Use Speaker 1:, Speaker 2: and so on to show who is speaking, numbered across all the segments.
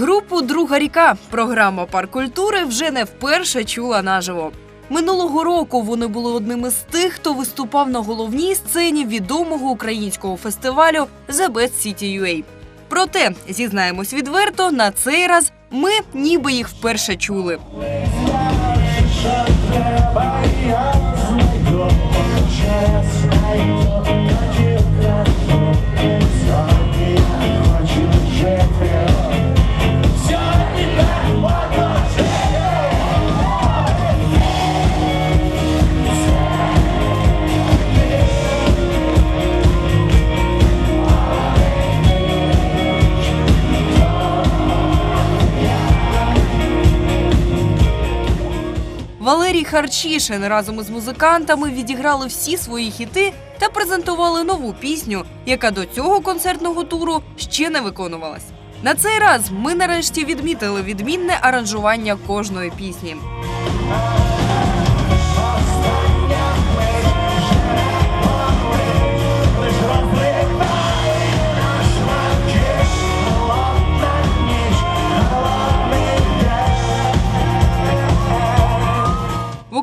Speaker 1: Групу Друга ріка програма Парк культури вже не вперше чула наживо. Минулого року вони були одними з тих, хто виступав на головній сцені відомого українського фестивалю The Best City UA. Проте, зізнаємось відверто, на цей раз ми ніби їх вперше чули. Валерій Харчишин разом із музикантами відіграли всі свої хіти та презентували нову пісню, яка до цього концертного туру ще не виконувалась. На цей раз ми нарешті відмітили відмінне аранжування кожної пісні.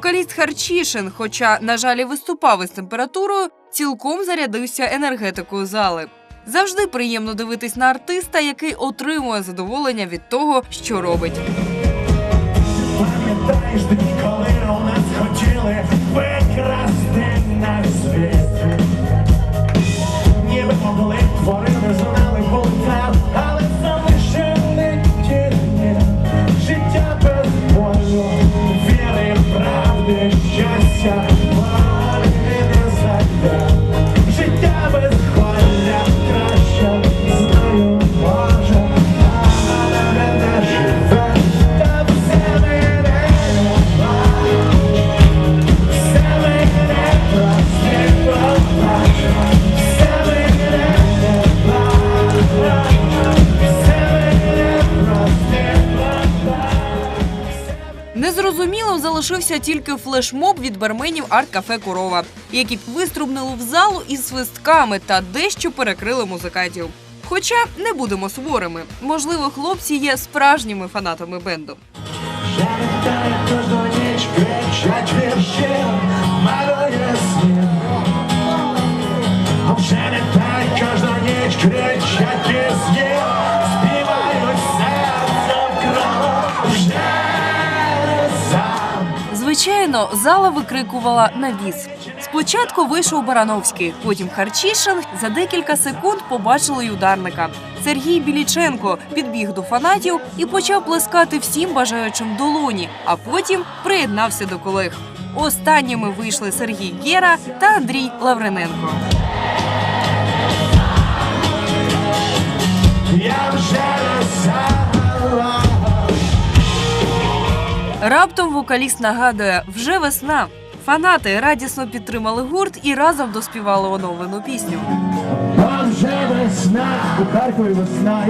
Speaker 1: Вокаліст Харчішин, хоча, на жаль, виступав із температурою, цілком зарядився енергетикою зали. Завжди приємно дивитись на артиста, який отримує задоволення від того, що робить. Залишився тільки флешмоб від барменів арт-кафе Корова, які виструбнули в залу із свистками та дещо перекрили музикантів. Хоча не будемо суворими, можливо, хлопці є справжніми фанатами бенду.
Speaker 2: Вже не так кожну ніч кричать
Speaker 1: Звичайно, зала викрикувала на віз. Спочатку вийшов Барановський, потім Харчишин. За декілька секунд побачили й ударника. Сергій Біліченко підбіг до фанатів і почав плескати всім бажаючим долоні, а потім приєднався до колег. Останніми вийшли Сергій Гєра та Андрій Лаврененко.
Speaker 2: Я вже
Speaker 1: Раптом вокаліст нагадує: вже весна. Фанати радісно підтримали гурт і разом доспівали оновлену пісню.
Speaker 2: Вже весна, у Харкові весна